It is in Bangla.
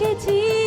এসেছি।